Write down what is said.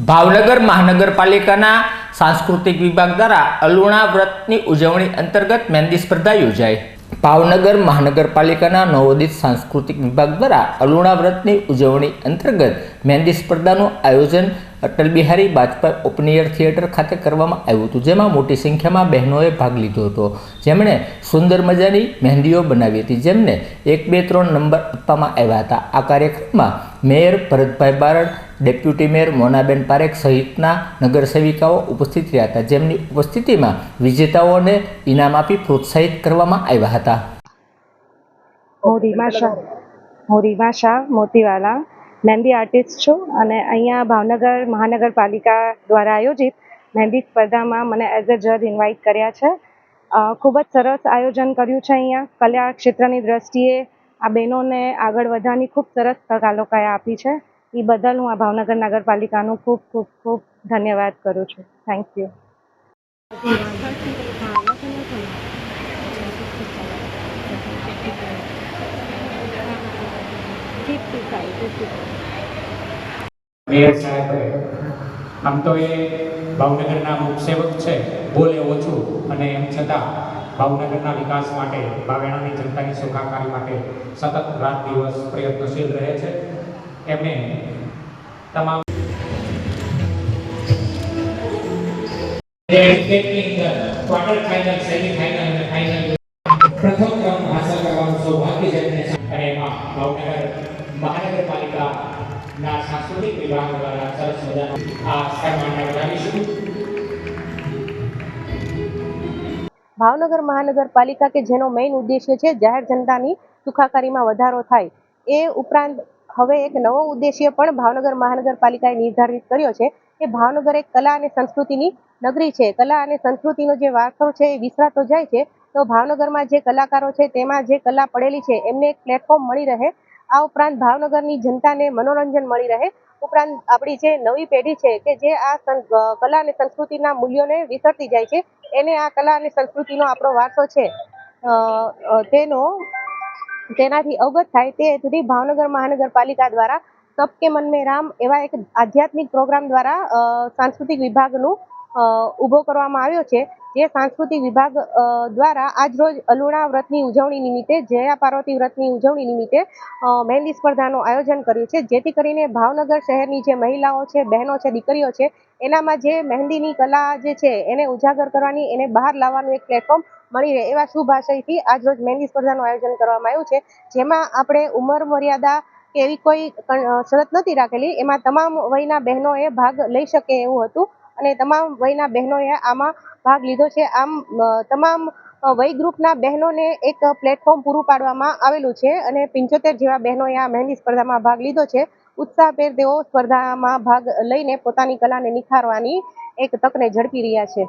ભાવનગર મહાનગરપાલિકાના સાંસ્કૃતિક વિભાગ દ્વારા અલુણા વ્રતની ઉજવણી અંતર્ગત મહેંદી સ્પર્ધા યોજાઈ. ભાવનગર મહાનગરપાલિકાના નવોદિત સાંસ્કૃતિક વિભાગ દ્વારા અલુણા વ્રતની ઉજવણી અંતર્ગત મહેંદી સ્પર્ધાનું આયોજન Atal Bihari Vajpayee open air theatre ખાતે કરવામાં આવ્યું હતું, જેમાં મોટી સંખ્યામાં બહેનોએ ભાગ લીધો હતો. જેમણે સુંદર મજાની મહેંદીઓ બનાવી હતી, જેમને એક, બે, ત્રણ નંબર આપવામાં આવ્યા હતા. આ કાર્યક્રમમાં mayor Bharatbhai Barad, deputy mayor Monaben Parekh સહિતના નગરસેવિકાઓ ઉપસ્થિત રહ્યા હતા, જેમની ઉપસ્થિતિમાં વિજેતાઓને ઇનામ આપી પ્રોત્સાહિત કરવામાં આવ્યા હતા. હું રીમા શાહ હું રીમા શાહ મોતીવાલા. મહેંદી આર્ટિસ્ટ છું અને અહીંયા ભાવનગર મહાનગરપાલિકા દ્વારા આયોજિત મહેંદી સ્પર્ધામાં મને એઝ અ જજ ઇન્વાઇટ કર્યા છે. ખૂબ જ સરસ આયોજન કર્યું છે અહીંયા. કલા ક્ષેત્રની દ્રષ્ટિએ આ બહેનોને આગળ વધવાની ખૂબ સરસ તક આ લોકોએ આપી છે. એ બદલ હું આ ભાવનગર નગરપાલિકાનું ખૂબ ખૂબ ખૂબ ધન્યવાદ કરું છું. થેન્ક યુ આમ તો એ ભાવનગરના મુખસેવક છે, બોલે ઓછું, અને એમ છતાં ભાવનગરના વિકાસ માટે ભાવેણાની જનતાની સુખાકારી માટે સતત રાત દિવસ પ્રયત્નશીલ રહે છે. એમણે તમામ ક્વાર્ટર અને ફાઇનલ ક્રમ હાંસલ કરવાનું સૌભાગ્ય છે એમને. અને એમાં ભાવનગર મહાનગરપાલિકાના સાંસ્કૃતિક વિભાગ દ્વારા સરસ મજાનું આ સન્માન કરાવીશું ભાવનગર મહાનગરપાલિકા કે જેનો મેઇન ઉદ્દેશ્ય છે જાહેર જનતાની સુખાકારીમાં વધારો થાય. એ ઉપરાંત હવે એક નવો ઉદ્દેશ્ય પણ ભાવનગર મહાનગરપાલિકાએ નિર્ધારિત કર્યો છે. કે ભાવનગર એક કલા અને સંસ્કૃતિની નગરી છે. કલા અને સંસ્કૃતિનો જે વારસો છે એ વિસરાતો જાય છે. તો ભાવનગરમાં જે કલાકારો છે, તેમાં જે કલા પડેલી છે, એમને એક પ્લેટફોર્મ મળી રહે. આ ઉપરાંત ભાવનગરની જનતાને મનોરંજન મળી રહે. ઉપરાંત આપણી જે નવી પેઢી છે કે જે આ કલા અને સંસ્કૃતિના મૂલ્યોને વિસરતી જાય છે, એને આ કલા અને સંસ્કૃતિનો આપણો વારસો છે. તેનો, તેનાથી અવગત થાય તે હેતુથી ભાવનગર મહાનગરપાલિકા દ્વારા સબકે મન મેં રામ એવા એક આધ્યાત્મિક પ્રોગ્રામ દ્વારા સાંસ્કૃતિક વિભાગનું ઊભો કરવામાં આવ્યો છે. જે સાંસ્કૃતિક વિભાગ દ્વારા આજરોજ અલુણા વ્રતની ઉજવણી નિમિત્તે, જયા પાર્વતી વ્રતની ઉજવણી નિમિત્તે મહેંદી સ્પર્ધાનું આયોજન કર્યું છે. જેથી કરીને ભાવનગર શહેરની જે મહિલાઓ છે, બહેનો છે, દીકરીઓ છે, એનામાં જે મહેંદીની કલા જે છે, એને ઉજાગર કરવાની, એને બહાર લાવવાનું એક પ્લેટફોર્મ મળી રહે એવા શુભ આશયથી આજરોજ મહેંદી સ્પર્ધાનું આયોજન કરવામાં આવ્યું છે. જેમાં આપણે ઉંમર મર્યાદા કે એવી કોઈ શરત નથી રાખેલી. એમાં તમામ વયના બહેનોએ ભાગ લઈ શકે એવું હતું. અને તમામ વયના બહેનોએ આમાં ભાગ લીધો છે. આમ તમામ વય ગ્રુપના બહેનોને એક પ્લેટફોર્મ પૂરું પાડવામાં આવેલું છે અને પંચોતેર જેવા બહેનોએ આ મહેંદી સ્પર્ધામાં ભાગ લીધો છે. ઉત્સાહભેર તેઓ સ્પર્ધામાં ભાગ લઈને પોતાની કલાને નિખારવાની એક તકને ઝડપી રહ્યા છે.